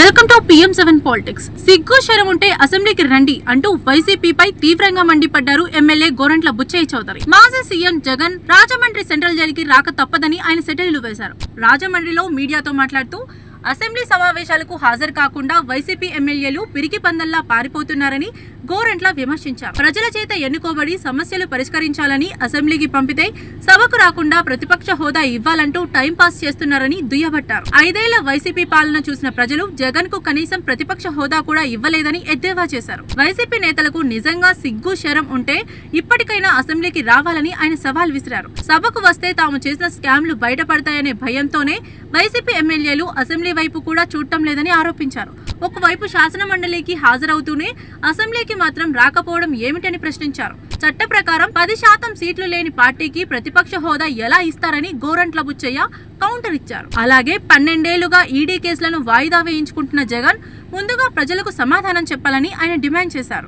Welcome to PM seven politics సిగ్గు శరం ఉంటే అసెంబ్లీకి రండి అంటూ వైసీపీపై తీవ్రంగా మండిపడ్డారు ఎమ్మెల్యే గోరంట్ల బుచ్చయ్య చౌదరి. మాజీ సీఎం జగన్ రాజమండ్రి సెంట్రల్ జైలుకి రాక తప్పదని ఆయన సెటిల్ వేశారు. రాజమండ్రిలో మీడియాతో మాట్లాడుతూ అసెంబ్లీ సమావేశాలకు హాజరు కాకుండా వైసీపీ ఎమ్మెల్యేలు పిరికి పందల్లా పారిపోతున్నారని గోరంట్ల విమర్శించారు. ప్రజల చేత ఎన్నుకోబడి సమస్యలు పరిష్కరించాలని అసెంబ్లీకి పంపితే సభకు రాకుండా ప్రతిపక్ష హోదా ఇవ్వాలంటూ టైంపాస్ చేస్తున్నారని దుయ్యబట్టారు. ఐదేళ్ళ వైసీపీ పాలన చూసిన ప్రజలు జగన్కు కనీసం ప్రతిపక్ష హోదా కూడా ఇవ్వలేదని ఎద్దేవా చేశారు. వైసీపీ నేతలకు నిజంగా సిగ్గు శరం ఉంటే ఇప్పటికైనా అసెంబ్లీకి రావాలని ఆయన సవాల్ విసిరారు. సభకు వస్తే తాము చేసిన స్కామ్లు బయటపడతాయనే భయంతోనే వైసీపీ ఎమ్మెల్యేలు అసెంబ్లీ వైపు కూడా చూడటం లేదని ఆరోపించారు. ఒకవైపు శాసన మండలికి హాజరవుతూనే అసెంబ్లీకి మాత్రం రాకపోవడం ఏమిటని ప్రశ్నించారు. చట్ట ప్రకారం పది శాతం సీట్లు లేని పార్టీకి ప్రతిపక్ష హోదా ఎలా ఇస్తారని గోరంట్ల బుచ్చయ్య కౌంటర్ ఇచ్చారు. అలాగే పన్నెండేళ్ళుగా ఈడీ కేసులను వాయిదా వేయించుకుంటున్న జగన్ ముందుగా ప్రజలకు సమాధానం చెప్పాలని ఆయన డిమాండ్ చేశారు.